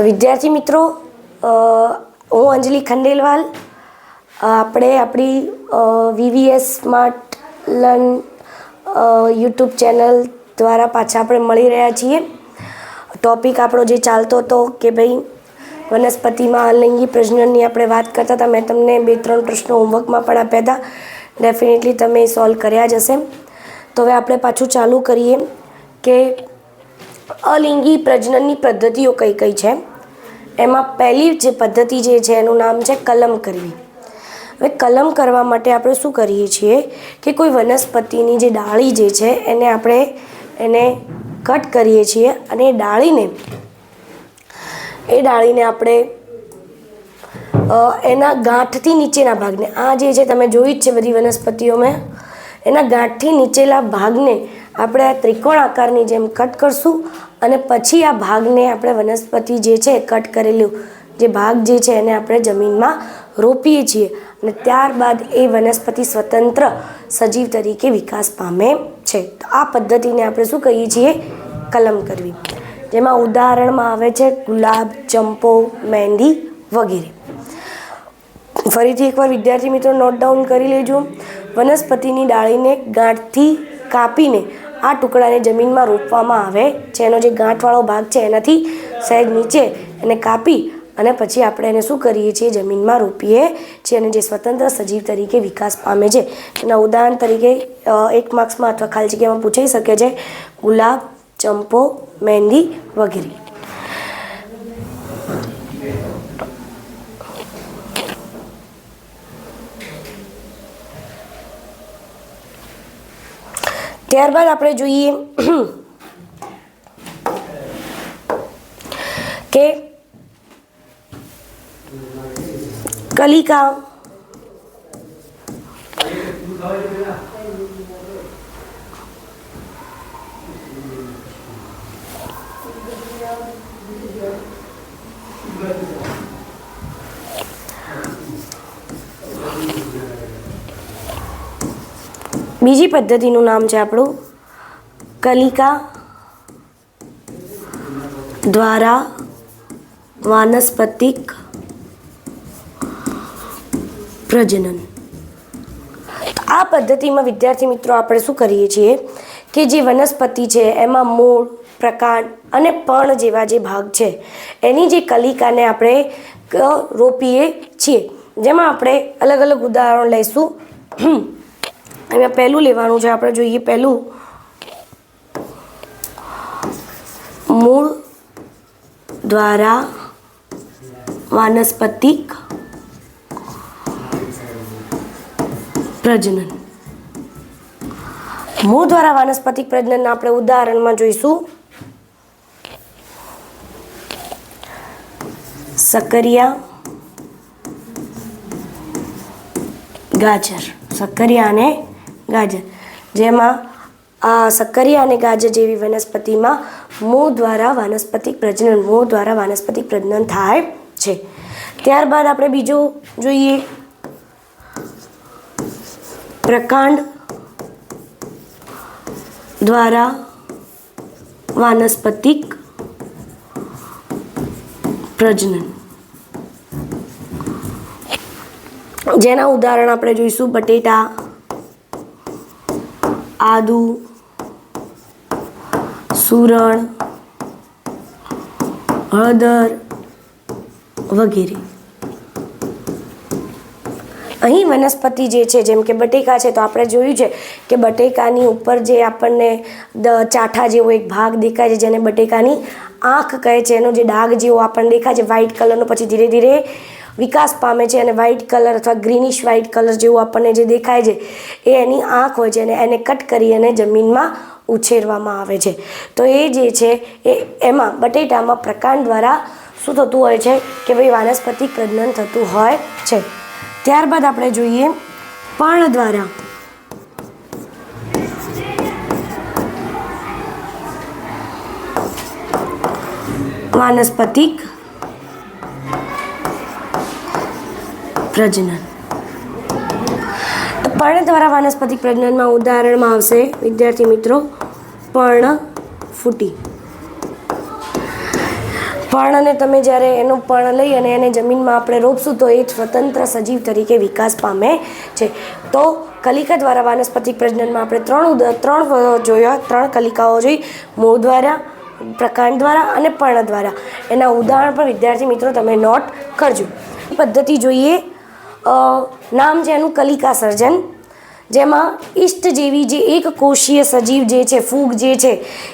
તો વિદ્યાર્થી મિત્રો હું અંજલિ ખંડેલવાલ આપણે આપણી VVS smart learn YouTube channel દ્વારા પાછા આપણે મળી રહ્યા છીએ. ટોપિક આપણો જે ચાલતો હતો કે ભાઈ, વનસ્પતિમાં અલિંગી પ્રજનનની આપણે વાત કરતા હતા, મેં તમને બે ત્રણ પ્રશ્નો હોમવર્કમાં પણ આપ્યા હતા. ડેફિનેટલી તમે સોલ્વ કર્યા જ હશે. તો હવે આપણે પાછું ચાલુ કરીએ કે અલિંગી પ્રજનનની પદ્ધતિઓ કઈ કઈ છે. એમાં પહેલી જે પદ્ધતિ જે છે એનું નામ છે કલમ કરવી. હવે કલમ કરવા માટે આપણે શું કરીએ છીએ કે કોઈ વનસ્પતિની જે ડાળી જે છે એને આપણે એને કટ કરીએ છીએ અને એ ડાળીને એ ડાળીને આપણે એના ગાંઠથી નીચેના ભાગને, આ જે છે તમે જોઈ જ છે બધી વનસ્પતિઓમાં એના ગાંઠથી નીચેલા ભાગને આપણે આ ત્રિકોણ આકારની જેમ કટ કરશું અને પછી આ ભાગને આપણે વનસ્પતિ જે છે કટ કરેલું, જે ભાગ જે છે એને આપણે જમીનમાં રોપીએ છીએ અને ત્યારબાદ એ વનસ્પતિ સ્વતંત્ર સજીવ તરીકે વિકાસ પામે છે. તો આ પદ્ધતિને આપણે શું કહીએ છીએ? કલમ કરવી. જેમાં ઉદાહરણમાં આવે છે ગુલાબ, ચંપો, મહેંદી વગેરે. ફરીથી એકવાર વિદ્યાર્થી મિત્રો નોટ ડાઉન કરી લેજો. વનસ્પતિની ડાળીને ગાંઠથી કાપીને આ ટુકડાને જમીનમાં રોપવામાં આવે છે. એનો જે ગાંઠવાળો ભાગ છે એનાથી સહેજ નીચે એને કાપી અને પછી આપણે એને શું કરીએ છીએ? જમીનમાં રોપીએ છીએ અને જે સ્વતંત્ર સજીવ તરીકે વિકાસ પામે છે. એના ઉદાહરણ તરીકે એક માર્ક્સમાં અથવા ખાલી જગ્યામાં પૂછાઈ શકે છે. ગુલાબ, ચંપો, મહેંદી વગેરે. ત્યારબાદ આપણે જોઈએ કે કલિકા બીજી પદ્ધતિનું નામ છે આપણું કલિકા દ્વારા વાનસ્પતિક પ્રજનન. આ પદ્ધતિમાં વિદ્યાર્થી મિત્રો આપણે શું કરીએ છીએ કે જે વનસ્પતિ છે, એમાં મૂળ, પ્રકાંડ અને પણ જેવા જે ભાગ છે, એની જે કલિકાને આપણે રોપીએ છીએ. જેમાં આપણે અલગ અલગ ઉદાહરણ લઈશું. અહીંયા પહેલું લેવાનું છે, આપણે જોઈએ પહેલું. મૂળ દ્વારા વાનસ્પતિક પ્રજનન. મૂળ દ્વારા વાનસ્પતિક પ્રજનન આપણે ઉદાહરણમાં જોઈશું. સકરિયા ગાજર. સકરિયા અને ગાજર. જેમાં આ સક્કરિયા અને ગાજર જેવી વનસ્પતિમાં મૂળ દ્વારા વાનસ્પતિક પ્રજનન મૂળ દ્વારા વાનસ્પતિક પ્રજનન થાય છે. ત્યારબાદ આપણે બીજું જોઈએ પ્રકાંડ દ્વારા વાનસ્પતિક પ્રજનન. જેના ઉદાહરણ આપણે જોઈશું, બટેટા આદુ, સુરણ, હળદર વગેરે. અહીં વનસ્પતિ જે છે, જેમ કે બટેકા છે, તો આપણે જોયું છે કે બટેકાની ઉપર જે આપણને ચાઠા જેવો એક ભાગ દેખાય છે, જેને બટેકાની આંખ કહે છે. એનો જે ડાઘ જેવો આપણને દેખાય છે વ્હાઇટ કલરનો પછી ધીરે ધીરે વિકાસ પામે છે અને વ્હાઇટ કલર અથવા ગ્રીનિશ વ્હાઇટ કલર જેવું આપણને જે દેખાય છે, એ એની આંખ હોય છે અને એને કટ કરી અને જમીનમાં ઉછેરવામાં આવે છે. તો એ જે છે, એ એમાં બટેટામાં પ્રકાંડ દ્વારા શું થતું હોય છે કે ભાઈ વાનસ્પતિક પ્રજનન થતું હોય છે. ત્યારબાદ આપણે જોઈએ પર્ણ દ્વારા. વાનસ્પતિક પ્રજનન. પર્ણ દ્વારા વાનસ્પતિક પ્રજનનમાં ઉદાહરણમાં આવશે, વિદ્યાર્થી મિત્રો, પર્ણ ફૂટી. પર્ણને તમે જ્યારે એનું પર્ણ લઈ અને એને જમીનમાં આપણે રોપશું, તો એ સ્વતંત્ર સજીવ તરીકે વિકાસ પામે છે. તો કલિકા દ્વારા વાનસ્પતિક પ્રજનનમાં આપણે ત્રણ ત્રણ જોયા, ત્રણ કલિકાઓ જોઈ. મૂળ દ્વારા, પ્રકાંડ દ્વારા અને પર્ણ દ્વારા. એના ઉદાહરણ પણ વિદ્યાર્થી મિત્રો તમે નોટ કરજો. પદ્ધતિ જોઈએ નામ છે એનું કલિકા સર્જન. જેમાં ઈષ્ટ જેવી જે એક કોષીય સજીવ જે છે, ફૂગ જે છે,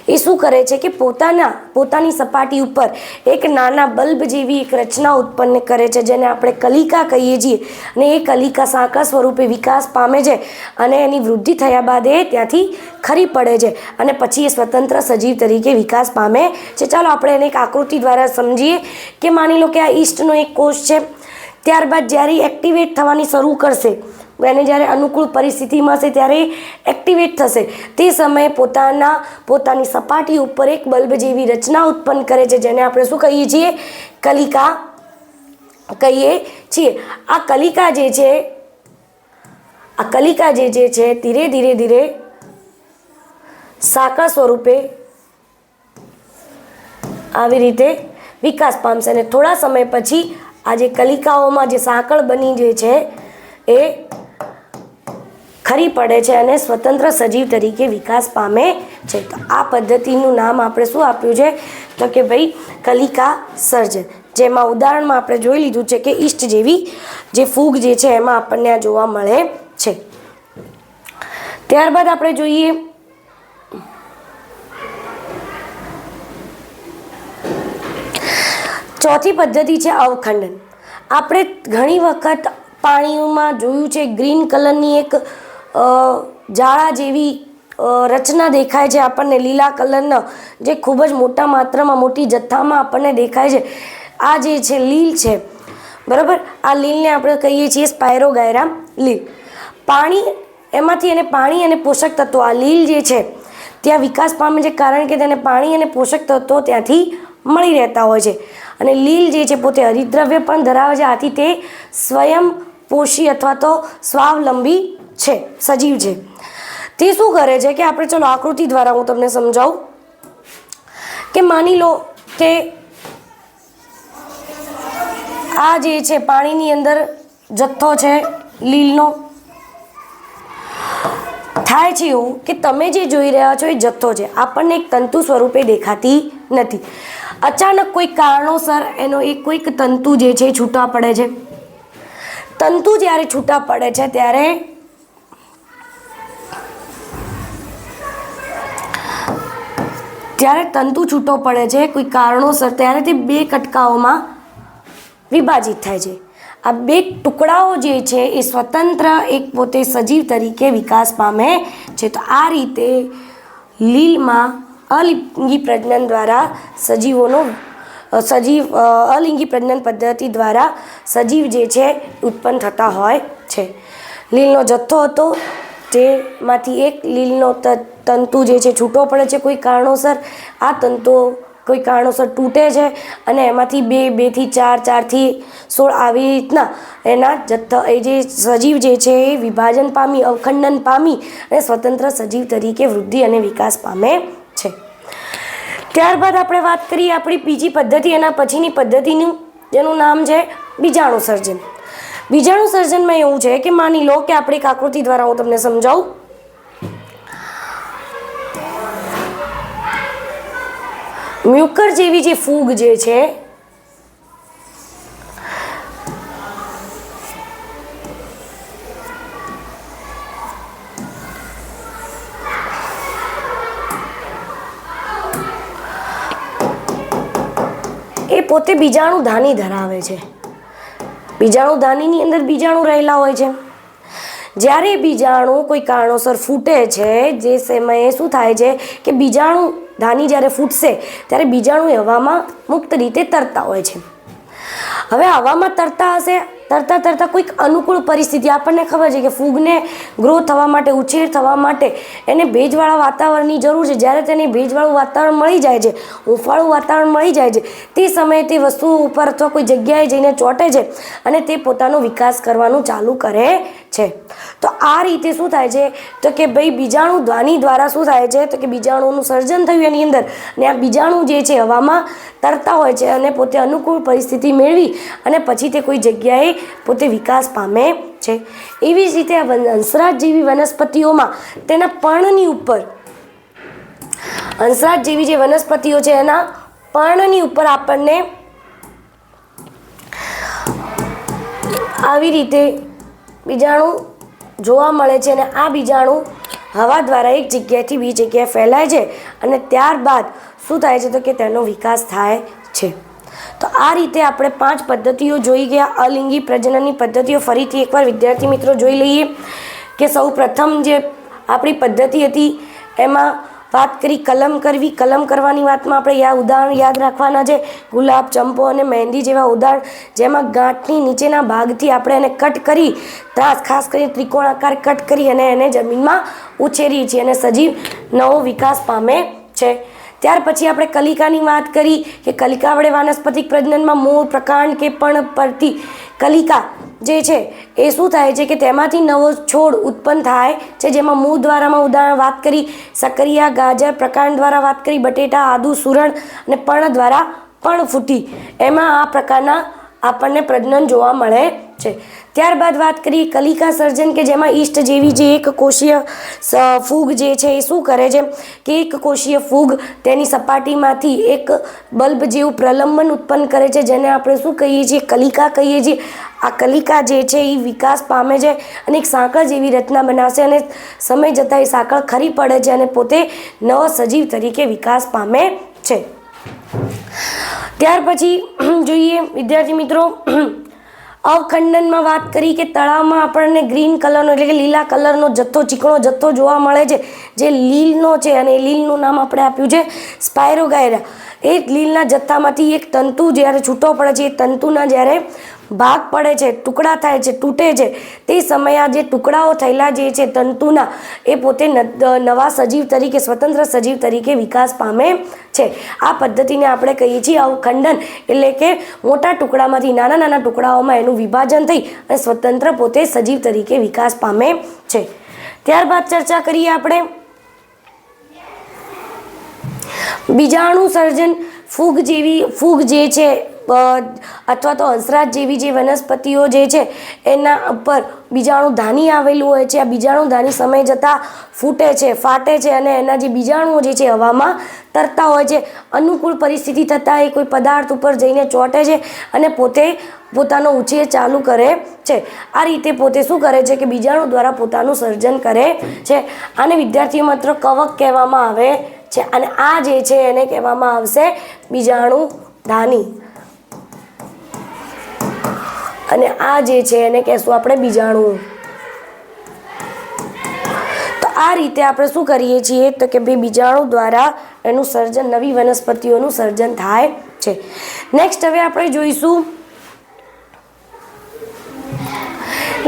એ શું કરે છે કે પોતાના, પોતાની સપાટી ઉપર એક નાના બલ્બ જેવી એક રચના ઉત્પન્ન કરે છે, જેને આપણે કલિકા કહીએ છીએ. અને એ કલિકા સાંકળ સ્વરૂપે વિકાસ પામે છે અને એની વૃદ્ધિ થયા બાદ એ ત્યાંથી ખરી પડે છે અને પછી એ સ્વતંત્ર સજીવ તરીકે વિકાસ પામે છે. ચાલો આપણે એને એક આકૃતિ દ્વારા સમજીએ કે માની લો કે આ ઈસ્ટનો એક કોષ છે. ત્યારબાદ જ્યારે એક્ટિવેટ થવાની શરૂ કરશે, એને જ્યારે અનુકૂળ પરિસ્થિતિ મળશે ત્યારે એક્ટિવેટ થશે. તે સમયે પોતાના, પોતાની સપાટી ઉપર એક બલ્બ જેવી રચના ઉત્પન્ન કરે છે, જેને આપણે શું કહીએ છીએ? કલિકા કહીએ છીએ. આ કલિકા જે છે, આ કલિકા જે જે છે, ધીરે ધીરે ધીરે સાંકળ સ્વરૂપે આવી રીતે વિકાસ પામશે અને થોડા સમય પછી આ જે કલિકાઓમાં જે સાંકળ બની જે છે, એ ખરી પડે છે અને સ્વતંત્ર સજીવ તરીકે વિકાસ પામે છે. તો આ પદ્ધતિનું નામ આપણે શું આપ્યું છે? તો કે ભાઈ કલિકા સર્જન જેમાં ઉદાહરણમાં આપણે જોઈ લીધું છે કે ઈષ્ટ જેવી જે ફૂગ જે છે, એમાં આપણને આ જોવા મળે છે. ત્યારબાદ આપણે જોઈએ ચોથી પદ્ધતિ છે અવખંડન. આપણે ઘણી વખત પાણીમાં જોયું છે, ગ્રીન કલરની એક જાળા જેવી રચના દેખાય છે આપણને, લીલા કલરના, જે ખૂબ જ મોટા માત્રામાં, મોટી જથ્થામાં આપણને દેખાય છે. આ જે છે, લીલ છે. બરાબર? આ લીલને આપણે કહીએ છીએ સ્પાયરોગાયરા લીલ. પાણી, એમાંથી એને પાણી અને પોષક તત્વો, આ લીલ જે છે, ત્યાં વિકાસ પામે છે, કારણ કે તેને પાણી અને પોષક તત્વો ત્યાંથી મળી રહેતા હોય છે. અને લીલ જે છે પોતે હરિદ્રવ્ય પણ ધરાવે છે. આથી તે સ્વયં પોષી અથવા તો સ્વાવલંબી છે, સજીવ છે. તે શું કરે છે કે આપણે ચલો આકૃતિ દ્વારા હું તમને સમજાવું કે માની લો કે આ જે છે પાણીની અંદર જથ્થો છે લીલનો. થાય છે એવું કે તમે જે જોઈ રહ્યા છો એ જથ્થો છે. આપણને એક તંતુ સ્વરૂપે દેખાતી નથી. અચાનક કોઈ કારણોસર એનો એ કોઈક તંતુ જે છે છૂટા પડે છે. તંતુ જ્યારે છૂટા પડે છે ત્યારે ત્યારે તંતુ છૂટો પડે છે, કોઈ કારણોસર ત્યારે તે બે કટકાઓમાં વિભાજિત થાય છે. આ બે ટુકડાઓ જે છે એ સ્વતંત્ર એક પોતે સજીવ તરીકે વિકાસ પામે છે. તો આ રીતે લીલમાં અલિંગી પ્રજનન દ્વારા સજીવોનો સજીવ અલિંગી પ્રજનન પદ્ધતિ દ્વારા સજીવ જે છે ઉત્પન્ન થતા હોય છે. લીલનો જથ્થો હતો, જેમાંથી એક લીલનો તંતુ જે છે છૂટો પડે છે કોઈ કારણોસર. આ તંતુઓ કોઈ કારણોસર તૂટે છે અને એમાંથી બે, બેથી ચાર, ચારથી સોળ આવી રીતના એના જથ્થા, એ જે સજીવ જે છે એ વિભાજન પામી, અવખંડન પામી અને સ્વતંત્ર સજીવ તરીકે વૃદ્ધિ અને વિકાસ પામે છે. ત્યારબાદ આપણે વાત કરીએ આપણી બીજી પદ્ધતિ એના પછીની પદ્ધતિનું, જેનું નામ છે બીજાણુ સર્જન. બીજાણુ સર્જનમાં એવું છે કે માની લો કે આપણે આકૃતિ દ્વારા હું તમને સમજાવું. મ્યુકર જેવી જે ફૂગ જે છે પોતે બીજાણુ ધાની ધરાવે છે. બીજાણુ ધાનીની અંદર બીજાણુ રહેલા હોય છે. જ્યારે બીજાણુ કોઈ કારણોસર ફૂટે છે, જે સમયે શું થાય છે કે બીજાણુ ધાની જ્યારે ફૂટશે, ત્યારે બીજાણુ હવામાં મુક્ત રીતે તરતા હોય છે. હવે હવામાં તરતા હશે? તરતા તરતા કોઈક અનુકૂળ પરિસ્થિતિ. આપણને ખબર છે કે ફૂગને ગ્રો થવા માટે, ઉછેર થવા માટે એને ભેજવાળા વાતાવરણની જરૂર છે. જ્યારે તેને ભેજવાળું વાતાવરણ મળી જાય છે, હૂંફાળું વાતાવરણ મળી જાય છે, તે સમયે તે વસ્તુઓ ઉપર અથવા કોઈ જગ્યાએ જઈને ચોંટે છે અને તે પોતાનો વિકાસ કરવાનું ચાલુ કરે છે. તો આ રીતે શું થાય છે? તો કે ભાઈ બીજાણુ ધ્વનિ દ્વારા શું થાય છે? તો કે બીજાણુનું સર્જન થયું એની અંદર અને આ બીજાણુ જે છે હવામાં તરતા હોય છે અને પોતે અનુકૂળ પરિસ્થિતિ મેળવી અને પછી તે કોઈ જગ્યાએ પોતે વિકાસ પામે છે. એવી જ રીતે આ હંસરાજ જેવી વનસ્પતિઓમાં તેના પર્ણની ઉપર, હંસરાજ જેવી જે વનસ્પતિઓ છે એના પર્ણની ઉપર આપણને આવી રીતે બીજાણું જોવા મળે છે અને આ બીજાણું હવા દ્વારા એક જગ્યાએથી બીજી જગ્યાએ ફેલાય છે અને ત્યારબાદ શું થાય છે તો કે તેનો વિકાસ થાય છે. તો આ રીતે આપણે પાંચ પદ્ધતિઓ જોઈ ગયા, અલિંગી પ્રજનનની પદ્ધતિઓ. ફરીથી એકવાર વિદ્યાર્થી મિત્રો જોઈ લઈએ કે સૌ પ્રથમ જે આપણી પદ્ધતિ હતી, એમાં વાત કરી કલમ કરવી. કલમ કરવાની વાતમાં આપણે યા ઉદાહરણ યાદ રાખવાના છે. ગુલાબ, ચંપો અને મહેંદી જેવા ઉદાહરણ, જેમાં ગાંઠની નીચેના ભાગથી આપણે એને કટ કરી, ત્રાસ, ખાસ કરીને ત્રિકોણાકાર કટ કરી અને એને જમીનમાં ઉછેરીએ છીએ. અને સજીવ નવો વિકાસ પામે છે. ત્યાર પછી આપણે કલિકાની વાત કરી કે કલિકા વડે વાનસ્પતિક પ્રજનનમાં મૂળ પ્રકાંડ કે પણ પરથી કલિકા જે છે એ શું થાય છે કે તેમાંથી નવો છોડ ઉત્પન્ન થાય છે, જેમાં મૂળ દ્વારામાં ઉદાહરણ વાત કરી સક્રિયા ગાજર પ્રકાંડ દ્વારા વાત કરી, બટેટા, આદુ, સુરણ અને પર્ણ દ્વારા પણ ફૂટી. એમાં આ પ્રકારના આપણને પ્રજનન જોવા મળે છે. ત્યારબાદ વાત કરીએ કલિકા સર્જન કે જેમાં ઈષ્ટ જેવી જે એક કોષીય ફૂગ જે છે એ શું કરે છે? કે એક કોષીય ફૂગ તેની સપાટીમાંથી એક બલ્બ જેવું પ્રલંબન ઉત્પન્ન કરે છે, જેને આપણે શું કહીએ છીએ? કલિકા કહીએ છીએ. આ કલિકા જે છે એ વિકાસ પામે છે અને એક સાંકળ જેવી રચના બનાવશે અને સમય જતાં એ સાંકળ ખરી પડે છે અને પોતે નવ સજીવ તરીકે વિકાસ પામે છે. ત્યાર પછી જોઈએ વિદ્યાર્થી મિત્રો અવખંડનમાં વાત કરી કે તળાવમાં આપણને ગ્રીન કલરનો એટલે કે લીલા કલરનો જથ્થો, ચીકણો જથ્થો જોવા મળે છે, જે લીલનો છે અને એ લીલનું નામ આપણે આપ્યું છે સ્પાયરોગાયરા. એ લીલના જથ્થામાંથી એક તંતુ જ્યારે છૂટો પડે છે, એ તંતુના જ્યારે ભાગ પડે છે, ટુકડા થાય છે, તૂટે છે. તે સમયે આ જે ટુકડાઓ થયેલા જે છે તંતુના, એ પોતે નવા સજીવ તરીકે, સ્વતંત્ર સજીવ તરીકે વિકાસ પામે છે. આ પદ્ધતિને આપણે કહીએ છીએ અવખંડન એટલે કે મોટા ટુકડામાંથી નાના નાના ટુકડાઓમાં એનું વિભાજન થઈ અને સ્વતંત્ર પોતે સજીવ તરીકે વિકાસ પામે છે. ત્યારબાદ ચર્ચા કરીએ આપણે. બીજાણુ સર્જન ફૂગ જેવી, ફૂગ જે છે અથવા તો હંસરાજ જેવી જે વનસ્પતિઓ જે છે, એના ઉપર બીજાણુ ધાની આવેલું હોય છે. આ બીજાણુ ધાની સમય જતાં ફૂટે છે, ફાટે છે અને એના જે બીજાણુઓ જે છે, હવામાં તરતા હોય છે. અનુકૂળ પરિસ્થિતિ થતાં એ કોઈ પદાર્થ ઉપર જઈને ચોંટે છે અને પોતે પોતાનો ઉછેર ચાલુ કરે છે. આ રીતે પોતે શું કરે છે કે બીજાણુ દ્વારા પોતાનું સર્જન કરે છે. આને વિદ્યાર્થીઓ માત્ર કવક કહેવામાં આવે છે અને આ જે છે એને કહેવામાં આવશે બીજાણુ ધાની. અને આ જે છે એને કહેશું આપણે બીજાણુ. તો આ રીતે આપણે શું કરીએ છીએ તો કે ભાઈ બીજાણુ દ્વારા એનું સર્જન નવી વનસ્પતિઓનું સર્જન થાય છે. નેક્સ્ટ હવે આપણે જોઈશું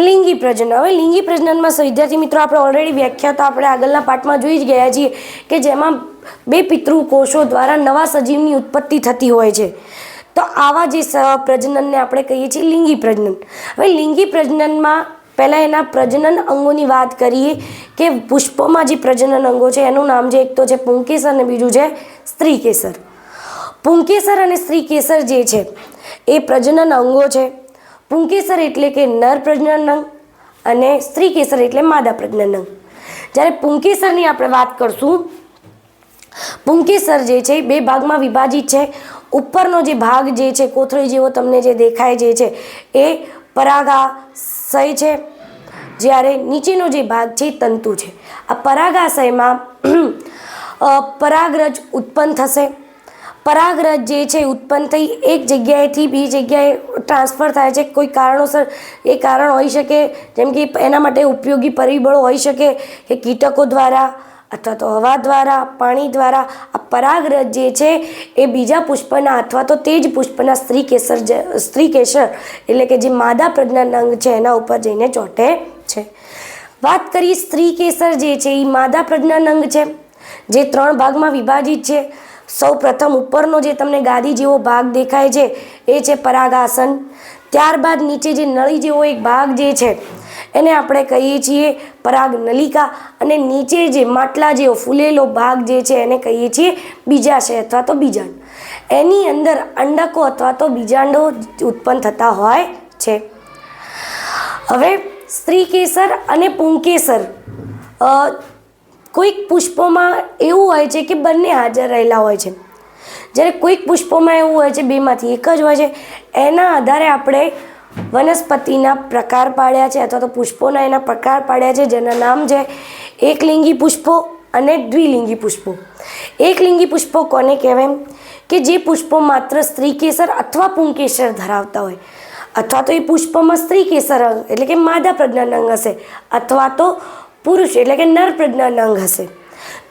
લિંગી પ્રજનન. હવે લિંગી પ્રજનનમાં વિદ્યાર્થી મિત્રો, આપણે ઓલરેડી વ્યાખ્યા તો આપણે આગળના પાઠમાં જોઈ જ ગયા છીએ કે જેમાં બે પિતૃ કોષો દ્વારા નવા સજીવની ઉત્પત્તિ થતી હોય છે. તો આવા જે પ્રજનનને આપણે કહીએ છીએ લિંગી પ્રજનન. હવે લિંગી પ્રજનનમાં પહેલાં એના પ્રજનન અંગોની વાત કરીએ કે પુષ્પોમાં જે પ્રજનન અંગો છે, એનું નામ છે એક તો છે પુંકેસર અને બીજું છે સ્ત્રી કેસર પુંકેસર અને સ્ત્રી કેસર જે છે, એ પ્રજનન અંગો છે. પુંકેસર એટલે કે નર પ્રજનન અંગ અને સ્ત્રી કેસર એટલે માદા પ્રજનન અંગ. જ્યારે પુંકેસરની આપણે વાત કરશું, પુંકેસર જે છે, બે ભાગમાં વિભાજિત છે. ઉપરનો જે ભાગ જે છે, કોથળી જેવો તમને જે દેખાય જે છે, એ પરાગાશય છે. જ્યારે નીચેનો જે ભાગ છે તંતુ છે. આ પરાગાશયમાં પરાગરજ ઉત્પન્ન થશે. પરાગરજ જે છે ઉત્પન્ન થઈ એક જગ્યાએથી બીજી જગ્યાએ ટ્રાન્સફર થાય છે. કોઈ કારણોસર એ કારણ હોઈ શકે, જેમ કે એના માટે ઉપયોગી પરિબળો હોઈ શકે કે કીટકો દ્વારા અથવા તો હવા દ્વારા, પાણી દ્વારા આ પરાગરજ જે છે એ બીજા પુષ્પના અથવા તો તે જ પુષ્પના સ્ત્રી કેસર સ્ત્રી કેસર એટલે કે જે માદા પ્રજ્ઞાન અંગ છે એના ઉપર જઈને ચોંટે છે. વાત કરીએ સ્ત્રી કેસર જે છે એ માદા પ્રજ્ઞાન અંગ છે, જે ત્રણ ભાગમાં વિભાજિત છે. સૌ પ્રથમ ઉપરનો જે તમને ગાદી જેવો ભાગ દેખાય છે એ છે પરાગાસન. ત્યારબાદ નીચે જે નળી જેવો એક ભાગ જે છે એને આપણે કહીએ છીએ પરાગ નલિકા અને નીચે જે માટલા જેવો ફૂલેલો ભાગ જે છે એને કહીએ છીએ બીજાશય અથવા તો બીજાંડ. એની અંદર અંડકો અથવા તો બીજાંડો ઉત્પન્ન થતા હોય છે. હવે સ્ત્રી કેસર અને પુંકેસર કોઈક પુષ્પોમાં એવું હોય છે કે બંને હાજર રહેલા હોય છે. જ્યારે કોઈક પુષ્પોમાં એવું હોય છે, બેમાંથી એક જ હોય છે. એના આધારે આપણે વનસ્પતિના પ્રકાર પાડ્યા છે અથવા તો પુષ્પોના એના પ્રકાર પાડ્યા છે, જેના નામ છે એકલિંગી પુષ્પો અને દ્વિલિંગી પુષ્પો. એકલિંગી પુષ્પો કોને કહેવાય? કે જે પુષ્પો માત્ર સ્ત્રી કેસર અથવા પુંકેસર ધરાવતા હોય. અથવા તો એ પુષ્પમાં સ્ત્રી કેસર અંગ, એટલે કે માદા પ્રજ્ઞાન અંગ હશે. અથવા તો પુરુષ, એટલે કે નર પ્રજ્ઞાન અંગ હશે.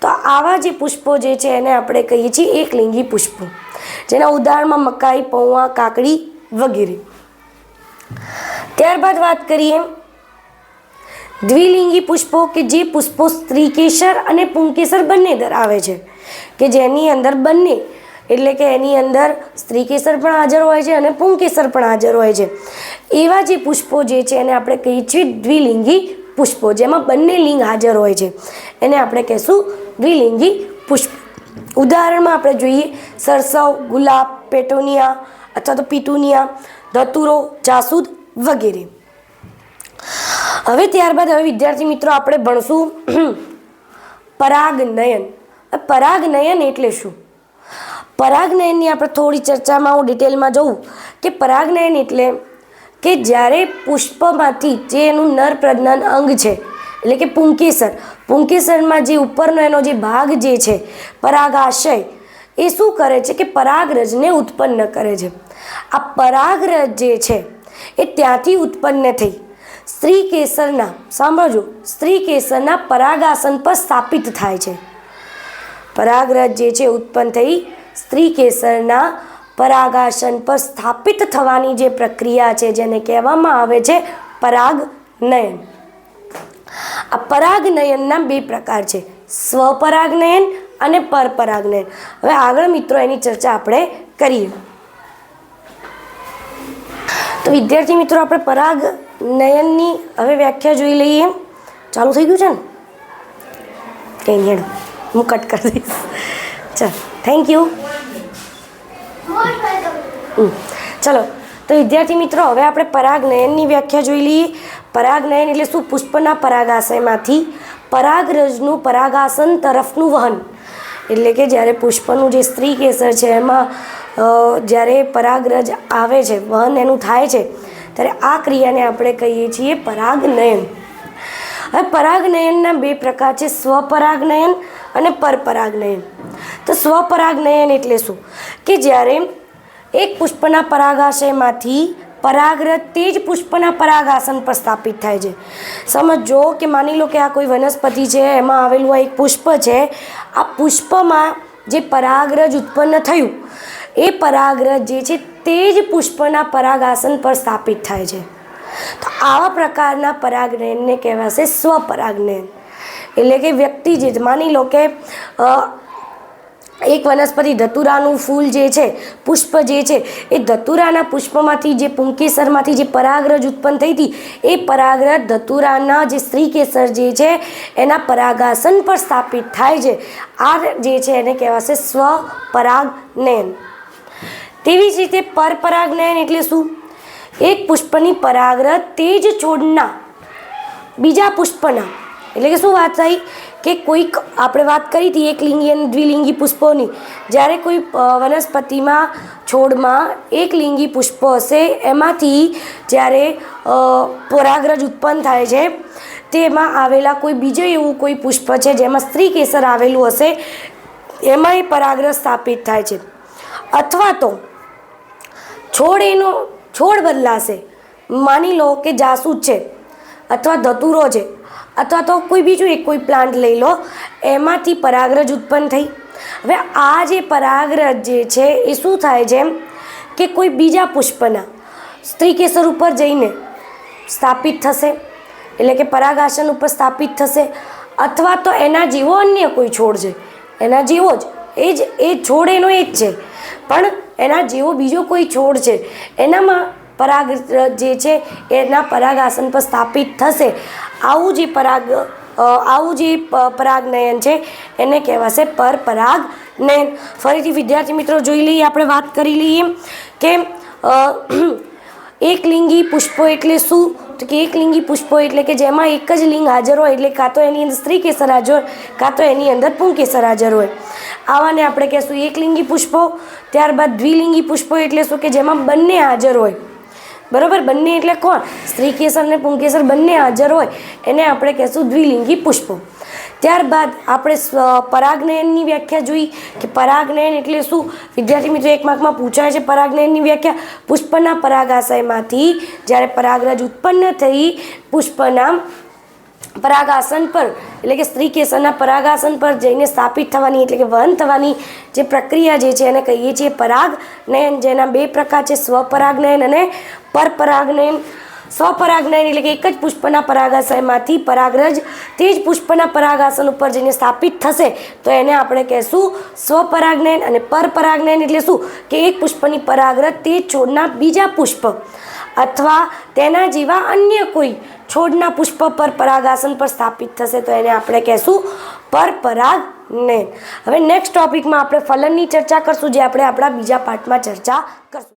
તો આવા જે પુષ્પો જે છે, એને આપણે કહીએ છીએ એકલિંગી પુષ્પો. જેના ઉદાહરણમાં મકાઈ, પૌવા, કાકડી વગેરે. ત્યારબાદ વાત કરીએ દ્વિલિંગી પુષ્પો કે જે પુષ્પો સ્ત્રી અને પુંકેસર બંને ધરાવે છે, કે જેની અંદર બંને, એટલે કે એની અંદર સ્ત્રી પણ હાજર હોય છે અને પુંકેસર પણ હાજર હોય છે. એવા જે પુષ્પો જે છે એને આપણે કહીએ છીએ દ્વિલિંગી પુષ્પો, જેમાં બંને લિંગ હાજર હોય છે. એને આપણે કહીશું દ્વિલિંગી પુષ્પ. ઉદાહરણમાં આપણે જોઈએ સરસવ, ગુલાબ, પેટોનિયા અથવા તો પીટુનિયા ધતુરો જાસૂદ વગેરે. હવે ત્યારબાદ હવે વિદ્યાર્થી મિત્રો આપણે ભણશું પરાગનયન પરાગનયન એટલે શું? પરાગનયનની આપણે થોડી ચર્ચામાં હું ડિટેલમાં જોઉં કે પરાગનયન એટલે કે જ્યારે પુષ્પમાંથી જે એનું નર પ્રજનન અંગ છે, એટલે કે પુંકેસર. પુંકેસરમાં જે ઉપરનો એનો જે ભાગ જે છે, પરાગાશય, એ શું કરે છે કે પરાગરજને ઉત્પન્ન કરે છે. આ પરાગરજ જે છે, એ ત્યાંથી ઉત્પન્ન થઈ. સ્ત્રી કેસરના, સાંભળજો, સ્ત્રી કેસરના પરાગાસન પર સ્થાપિત થાય છે. પરાગરજ જે છે ઉત્પન્ન થઈ સ્ત્રી કેસરના પરાગાસન પર સ્થાપિત થવાની જે પ્રક્રિયા છે, જેને કહેવામાં આવે છે પરાગ નયન. આ પરાગ નયનના બે પ્રકાર છે સ્વપરાગનયન અને પરપરાગનયન હવે આગળ મિત્રો એની ચર્ચા આપણે કરીએ. તો વિદ્યાર્થી મિત્રો, આપણે પરાગ નયનની હવે વ્યાખ્યા જોઈ લઈએ. ચાલુ થઈ ગયું છે ને? કંઈ નહીં હું કટ કરી દઈશ. ચાલ થેન્ક યુ. ચલો, તો વિદ્યાર્થી મિત્રો, હવે આપણે પરાગ નયનની વ્યાખ્યા જોઈ લઈએ. પરાગ નયન એટલે શું? પુષ્પના પરાગાશયમાંથી પરાગરજનું પરાગાસન તરફનું વહન. એટલે કે જ્યારે પુષ્પનું જે સ્ત્રી કેસર છે, એમાં જ્યારે પરાગરજ આવે છે, વહન એનું થાય છે, ત્યારે આ ક્રિયાને આપણે કહીએ છીએ પરાગનયન. હવે પરાગનયનના બે પ્રકાર છે, સ્વપરાગનયન અને પરપરાગનયન. તો સ્વપરાગનયન એટલે શું? કે જ્યારે એક પુષ્પના પરાગાશયમાંથી પરાગરજ તે જ પુષ્પના પરાગાસન પર સ્થાપિત થાય છે. સમજો કે માની લો કે આ કોઈ વનસ્પતિ છે, એમાં આવેલું આ એક પુષ્પ છે. આ પુષ્પમાં જે પરાગરજ ઉત્પન્ન થયું એ પરાગરજ જે છે તે જ પુષ્પના પરાગાસન પર સ્થાપિત થાય છે. તો આવા પ્રકારના પરાગનયનને કહેવાશે સ્વપરાગનયન. એટલે કે વ્યક્તિ જે, માની લો કે એક વનસ્પતિ ધતુરાનું ફૂલ જે છે, પુષ્પ જે છે, એ ધતુરાના પુષ્પમાંથી જે પુંકેસરમાંથી જે પરાગરજ ઉત્પન્ન થઈ હતી, એ પરાગરજ ધતુરાના જે સ્ત્રી કેસર જે છે, એના પરાગાસન પર સ્થાપિત થાય છે. આ જે છે એને કહેવાશે સ્વપરાગનયન. તેવી જ રીતે પરપરાગનયન એટલે શું? એક પુષ્પની પરાગરજ તે જ છોડના બીજા પુષ્પના. એટલે કે શું વાત થઈ? કે કોઈક, આપણે વાત કરી હતી એકલિંગી અને દ્વિલિંગી પુષ્પોની. જ્યારે કોઈ વનસ્પતિમાં, છોડમાં એક લિંગી પુષ્પ હશે, એમાંથી જ્યારે પરાગરજ ઉત્પન્ન થાય છે, તેમાં આવેલા કોઈ બીજું એવું કોઈ પુષ્પ છે, જેમાં સ્ત્રી કેસર આવેલું હશે એમાં એ પરાગરજ સ્થાપિત થાય છે. અથવા તો છોડ એનો, છોડ બદલાશે. માની લો કે જાસૂદ છે, અથવા ધતુરો છે, અથવા તો કોઈ બીજું એક કોઈ પ્લાન્ટ લઈ લો, એમાંથી પરાગરજ ઉત્પન્ન થઈ. હવે આ જે પરાગરજ જે છે, એ શું થાય છે કે કોઈ બીજા પુષ્પના સ્ત્રી કેસર ઉપર જઈને સ્થાપિત થશે, એટલે કે પરાગાસન ઉપર સ્થાપિત થશે, અથવા તો એના જેવો અન્ય કોઈ છોડ છે. એના જેવો જ, એ જ, એ છોડ એનો એ જ છે. પણ એના જેવો બીજો કોઈ છોડ છે. એનામાં પરાગ જે છે, એના પરાગ આસન પર સ્થાપિત થશે. આવું જે પરાગ આવું જે પ- પરાગનયન છે, એને કહેવાશે પરપરાગ નયન. ફરીથી વિદ્યાર્થી મિત્રો જોઈ લઈએ, આપણે વાત કરી લઈએ કે એકલિંગી એક લિંગી પુષ્પો એટલે શું? કે એક લિંગી પુષ્પો એટલે કે જેમાં એક જ લિંગ હાજર હોય એટલે કાં તો એની અંદર સ્ત્રી કેસર હાજર કાં તો એની અંદર પુંકેસર હાજર હોય. આવાને આપણે કહેશું એકલિંગી પુષ્પો, ત્યારબાદ દ્વિલિંગી પુષ્પો એટલે શું કે જેમાં બંને હાજર હોય. બરોબર? બંને એટલે કોણ? સ્ત્રી કેસર અને પુંકેસર બંને હાજર હોય. એને આપણે કહેશું દ્વિલિંગી પુષ્પો. ત્યારબાદ આપણે પરાગનયનની વ્યાખ્યા જોઈ કે પરાગનયન એટલે શું? વિદ્યાર્થી મિત્રો, એક માર્કમાં પૂછાય છે પરાગનયનની વ્યાખ્યા. પુષ્પના પરાગાશયમાંથી જ્યારે પરાગરજ ઉત્પન્ન થઈ, પુષ્પના પરાગાસન પર, એટલે કે સ્ત્રી કેસરના પરાગાસન પર જઈને સ્થાપિત થવાની, એટલે કે વહન થવાની જે પ્રક્રિયા જે છે એને કહીએ છીએ પરાગનયન જેના બે પ્રકાર છે સ્વપરાગનયન અને પરપરાગનયન સ્વપરાગનયન એટલે કે એક જ પુષ્પના પરાગાશયમાંથી પરાગરજ તે જ પુષ્પના પરાગાસન ઉપર જઈને સ્થાપિત થશે. તો એને આપણે કહેશું સ્વપરાગનયન અને પરપરાગનયન એટલે શું? કે એક પુષ્પની પરાગરજ તે છોડના બીજા પુષ્પ. અથવા તેના જેવા અન્ય કોઈ છોડના પુષ્પ પર પરાગાસન પર સ્થાપિત થશે તો એને આપણે કહેશું પરપરાગનયન હવે નેક્સ્ટ ટોપિકમાં આપણે ફલનની ચર્ચા કરશું, જે આપણે આપણા બીજા પાઠમાં ચર્ચા કરશું.